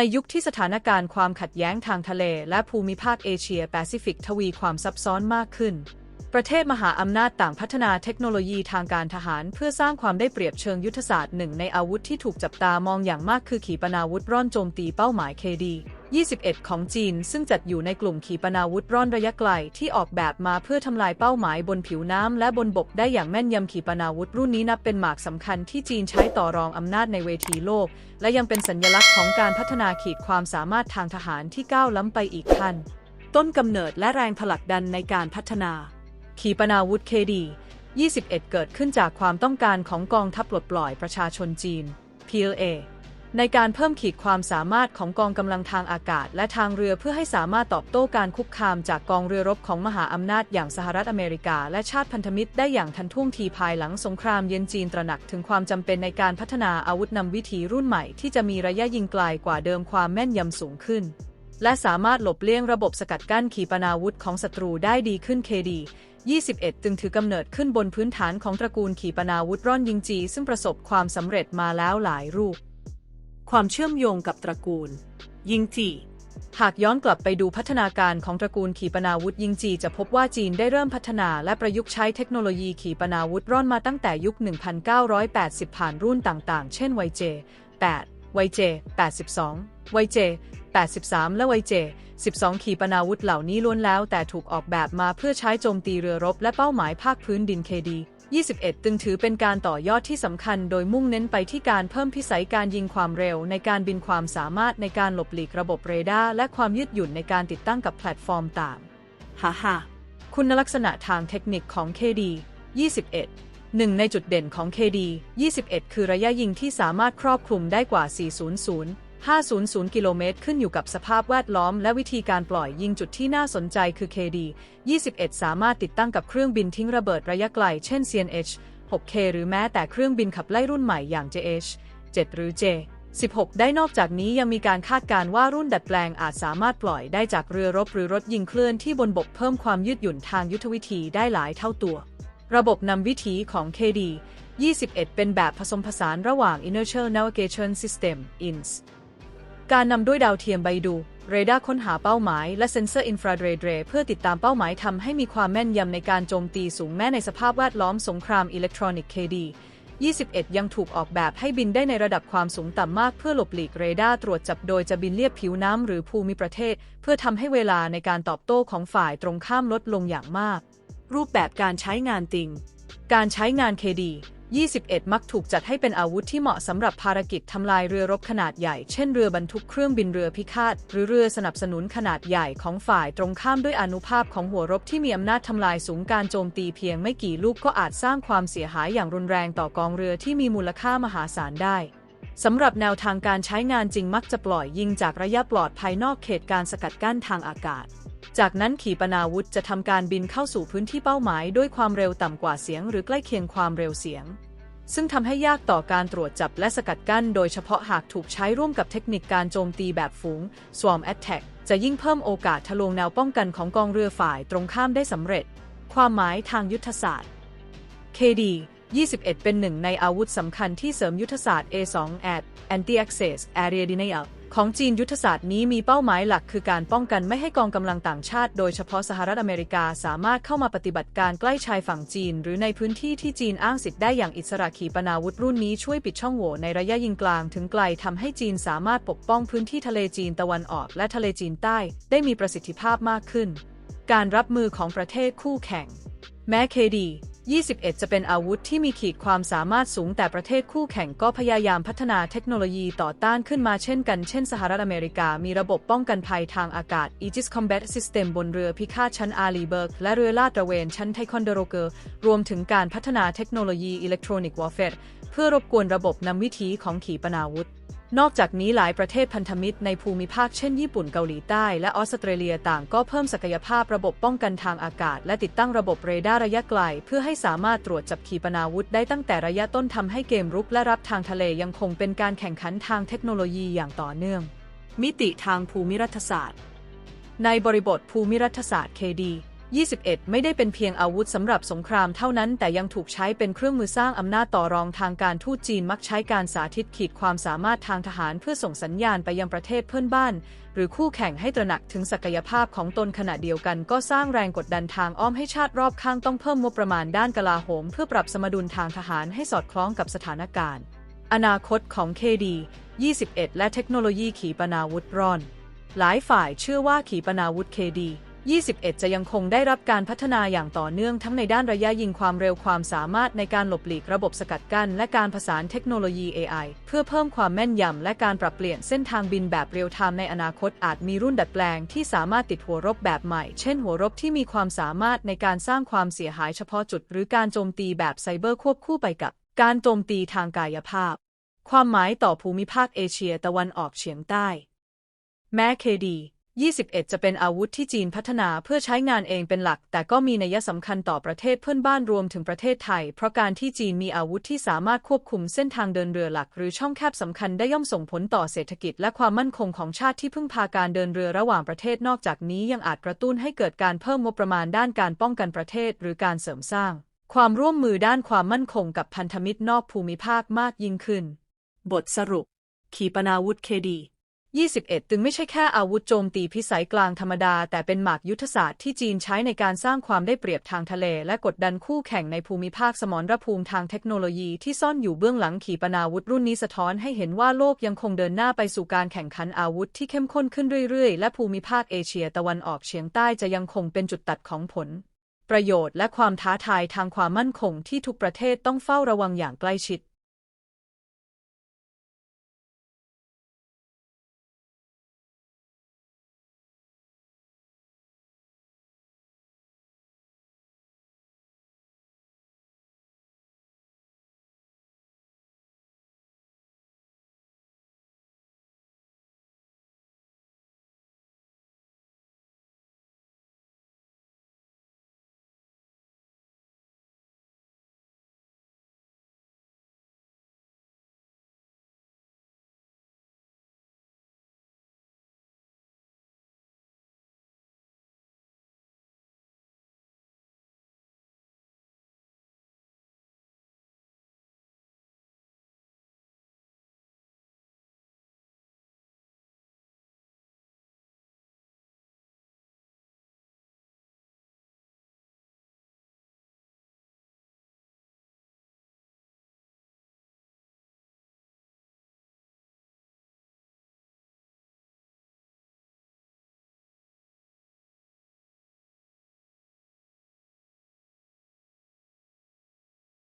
ในยุคที่สถานการณ์ความขัดแย้งทางทะเล และภูมิภาคเอเชียแปซิฟิกทวีความซับซ้อนมากขึ้น ประเทศมหาอำนาจต่างพัฒนาเทคโนโลยีทางการทหาร เพื่อสร้างความได้เปรียบเชิงยุทธศาสตร์หนึ่งในอาวุธที่ถูกจับตามองอย่างมากคือขีปนาวุธร่อนโจมตีเป้าหมาย KD 21 ของจีน ซึ่งจัดอยู่ในกลุ่มขีปนาวุธร่อนระยะไกลที่ออกแบบมาเพื่อทำลายเป้าหมายบนผิวน้ำและบนบกได้อย่างแม่นยำขีปนาวุธรุ่นนี้นับเป็นหมากสำคัญที่จีนใช้ต่อรองอำนาจในเวทีโลก และยังเป็นสัญลักษณ์ของการพัฒนาขีดความสามารถทางทหารที่ก้าวล้ำไปอีกขั้น ต้นกำเนิดและแรงผลักดันในการพัฒนา ขีปนาวุธ KD 21 เกิดขึ้นจากความต้องการของกองทัพปลดปล่อยประชาชนจีน PLA ในการเพิ่มขีดความสามารถของกองกำลังทางอากาศ และทางเรือเพื่อให้สามารถตอบโต้การคุกคามจากกองเรือรบของมหาอำนาจอย่างสหรัฐอเมริกา และชาติพันธมิตรได้อย่างทันท่วงทีภายหลังสงครามเย็นจีนตระหนักถึงความจำเป็นในการพัฒนาอาวุธนำวิถีรุ่นใหม่ที่จะมีระยะยิงไกลกว่าเดิมความแม่นยำสูงขึ้นและสามารถหลบเลี่ยงระบบสกัดกั้นขีปนาวุธของศัตรูได้ดีขึ้น KD 21 จึงถือกำเนิดขึ้นบนพื้นฐานของตระกูลขีปนาวุธร่อนยิงจี ซึ่งประสบความสำเร็จมาแล้วหลายรูป ความเชื่อมโยงกับตระกูล ยิงจีหากย้อนกลับไปดูพัฒนาการของตระกูลขีปนาวุธยิงจีจะพบว่าจีนได้เริ่มพัฒนาและประยุกต์ใช้เทคโนโลยีขีปนาวุธร่อนมาตั้งแต่ยุค 1980 ผ่านรุ่นต่างๆ เช่น YJ 8 YJ 82 YJ 83 และ YJ 12 ขีปนาวุธเหล่านี้ล้วนแล้วแต่ถูกออกแบบมาเพื่อใช้โจมตีเรือรบและเป้าหมายภาคพื้นดิน KD 21ตึงถือเป็นการต่อยอดที่สำคัญโดยมุ่งเน้นไปที่การเพิ่มพิสัยการยิงความเร็ว ในการบินความสามารถในการหลบหลีกระบบเรดาร์และความยืดหยุ่นในการติดตั้งกับแพลตฟอร์มต่างฮ่าฮ่าคุณลักษณะทางเทคนิคของ KD 21 หนึ่งในจุดเด่นของ KD 21 คือระยะยิงที่สามารถครอบคลุมได้กว่า 400 500 กิโลเมตรขึ้นอยู่กับสภาพแวดล้อมและวิธีการปล่อยยิงจุดที่น่าสนใจคือ KD 21 สามารถติดตั้งกับเครื่องบินทิ้งระเบิดระยะไกล เช่น CNH 6K หรือแม้แต่เครื่องบินขับไล่รุ่นใหม่อย่าง JH 7 หรือ J 16 ได้นอกจากนี้ยังมีการคาดการณ์ว่ารุ่นดัดแปลงอาจสามารถปล่อยได้จากเรือรบหรือรถยิงเคลื่อนที่บนบกเพิ่มความยืดหยุ่นทางยุทธวิธีได้หลายเท่าตัว ระบบนำวิถีของ KD 21 เป็นแบบผสมผสานระหว่าง Inertial Navigation System INS การนำด้วยดาวเทียมไบดู เรดาร์ค้นหาเป้าหมาย และเซ็นเซอร์อินฟราเรดเรเพื่อติดตามเป้าหมายทำให้มีความแม่นยำในการโจมตีสูงแม้ในสภาพแวดล้อมสงครามอิเล็กทรอนิกส์ KD 21 ยังถูกออกแบบให้บินได้ในระดับความสูงต่ำมากเพื่อหลบหลีกเรดาร์ตรวจจับโดยจะบินเลียบผิวน้ำหรือภูมิประเทศ เพื่อทำให้เวลาในการตอบโต้ของฝ่ายตรงข้ามลดลงอย่างมาก รูปแบบการใช้งานติง การใช้งาน KD 21 มักถูกจัดให้เป็นอาวุธที่เหมาะสำหรับภารกิจทำลายเรือรบขนาดใหญ่ เช่นเรือบรรทุกเครื่องบินเรือพิฆาต หรือเรือสนับสนุนขนาดใหญ่ของฝ่ายตรงข้ามด้วยอนุภาพของหัวรบที่มีอำนาจทำลายสูงการโจมตีเพียงไม่กี่ลูกก็อาจสร้างความเสียหายอย่างรุนแรงต่อกองเรือที่มีมูลค่ามหาศาลได้สำหรับแนวทางการใช้งานจริงมักจะปล่อยยิงจากระยะปลอดภัยนอกเขตการสกัดกั้นทางอากาศ จากนั้นขีปนาวุธจะทำการบินเข้าสู่พื้นที่เป้าหมายด้วยความเร็วต่ำกว่าเสียงหรือใกล้เคียงความเร็วเสียง ซึ่งทำให้ยากต่อการตรวจจับและสกัดกั้น โดยเฉพาะหากถูกใช้ร่วมกับเทคนิคการโจมตีแบบฝูง swarm attack จะยิ่งเพิ่มโอกาสทะลวงแนวป้องกันของกองเรือฝ่ายตรงข้ามได้สำเร็จ ความหมายทางยุทธศาสตร์ KD 21 เป็นหนึ่งในอาวุธสำคัญที่เสริมยุทธศาสตร์ A2 at Anti-Access Area Denial ของจีนยุทธศาสตร์นี้มีเป้าหมายหลักคือการป้องกันไม่ให้กองกำลังต่างชาติ โดยเฉพาะสหรัฐอเมริกาสามารถเข้ามาปฏิบัติการใกล้ชายฝั่งจีน หรือในพื้นที่ที่จีนอ้างสิทธิ์ได้อย่างอิสระขีปนาวุธรุ่นนี้ช่วยปิดช่องโหว่ในระยะยิงกลางถึงไกลทำให้จีนสามารถปกป้องพื้นที่ทะเลจีนตะวันออก และทะเลจีนใต้ ได้มีประสิทธิภาพมากขึ้น การรับมือของประเทศคู่แข่ง แม้เคดี 21 จะเป็นอาวุธที่มีขีดความสามารถสูงแต่ประเทศคู่แข่งก็พยายามพัฒนาเทคโนโลยีต่อต้านขึ้นมาเช่นกัน เช่นสหรัฐอเมริกา มีระบบป้องกันภัยทางอากาศ Aegis Combat System บนเรือพิฆาตชั้นอาลีเบิร์ก และเรือลาดตระเวนชั้นไทคอนเดโรเกอร์ รวมถึงการพัฒนาเทคโนโลยีอิเล็กทรอนิกส์วอร์เฟเพื่อรบกวนระบบนำวิถีของขีปนาวุธ นอกจากนี้หลายประเทศพันธมิตรในภูมิภาคเช่นญี่ปุ่นเกาหลีใต้และออสเตรเลียต่างก็เพิ่มศักยภาพระบบป้องกันทางอากาศ และติดตั้งระบบเรดาร์ระยะไกล เพื่อให้สามารถตรวจจับขีปนาวุธได้ตั้งแต่ระยะต้นทำให้เกมรุกและรับทางทะเลยังคงเป็นการแข่งขันทางเทคโนโลยีอย่างต่อเนื่อง มิติทางภูมิรัฐศาสตร์ ในบริบทภูมิรัฐศาสตร์ KD 21 ไม่ได้เป็นเพียงอาวุธสำหรับสงครามเท่านั้น แต่ยังถูกใช้เป็นเครื่องมือสร้างอำนาจต่อรองทางการทูตจีนมักใช้การสาธิตขีดความสามารถทางทหารเพื่อส่งสัญญาณไปยังประเทศเพื่อนบ้าน หรือคู่แข่งให้ตระหนักถึงศักยภาพของตนขณะเดียวกัน ก็สร้างแรงกดดันทางอ้อมให้ชาติรอบข้างต้องเพิ่มงบประมาณด้านกลาโหม เพื่อปรับสมดุลทางทหารให้สอดคล้องกับสถานการณ์ อนาคตของ KD 21 และเทคโนโลยีขีปนาวุธร่อน หลายฝ่ายเชื่อว่าขีปนาวุธ KD 21 จะยังคงได้รับการพัฒนาอย่างต่อเนื่องทั้งในด้านระยะยิงความเร็วความสามารถในการหลบหลีกระบบสกัดกั้นและการผสานเทคโนโลยี AI เพื่อเพิ่มความแม่นยำและการปรับเปลี่ยนเส้นทางบินแบบเรียลไทม์ในอนาคตอาจมีรุ่นดัดแปลงที่สามารถติดหัวรบแบบใหม่ เช่นหัวรบที่มีความสามารถในการสร้างความเสียหายเฉพาะจุด หรือการโจมตีแบบไซเบอร์ควบคู่ไปกับ การโจมตีทางกายภาพ ความหมายต่อภูมิภาคเอเชียตะวันออกเฉียงใต้ แม้ KD 21 จะเป็นอาวุธที่จีนพัฒนาเพื่อใช้งานเองเป็นหลัก แต่ก็มีนัยสำคัญต่อประเทศเพื่อนบ้านรวมถึงประเทศไทย เพราะการที่จีนมีอาวุธที่สามารถควบคุมเส้นทางเดินเรือหลัก หรือช่องแคบสำคัญได้ย่อมส่งผลต่อเศรษฐกิจ และความมั่นคงของชาติที่พึ่งพาการเดินเรือระหว่างประเทศนอกจากนี้ยังอาจกระตุ้นให้เกิดการเพิ่มงบประมาณด้านการป้องกันประเทศ หรือการเสริมสร้าง ความร่วมมือด้านความมั่นคงกับพันธมิตรนอกภูมิภาคมากยิ่งขึ้น บทสรุป ขีปนาวุธเคดี 21 จึงไม่ใช่แค่อาวุธโจมตีพิสัยกลางธรรมดา แต่เป็นหมากยุทธศาสตร์ที่จีนใช้ในการสร้างความได้เปรียบทางทะเล และกดดันคู่แข่งในภูมิภาคสมรภูมิทางเทคโนโลยีที่ซ่อนอยู่เบื้องหลังขีปนาวุธรุ่นนี้สะท้อนให้เห็นว่าโลกยังคงเดินหน้าไปสู่การแข่งขันอาวุธที่เข้มข้นขึ้นเรื่อยๆ และภูมิภาคเอเชียตะวันออกเฉียงใต้จะยังคงเป็นจุดตัดของผล ประโยชน์และความท้าทายทางความมั่นคงที่ทุกประเทศต้องเฝ้าระวังอย่างใกล้ชิด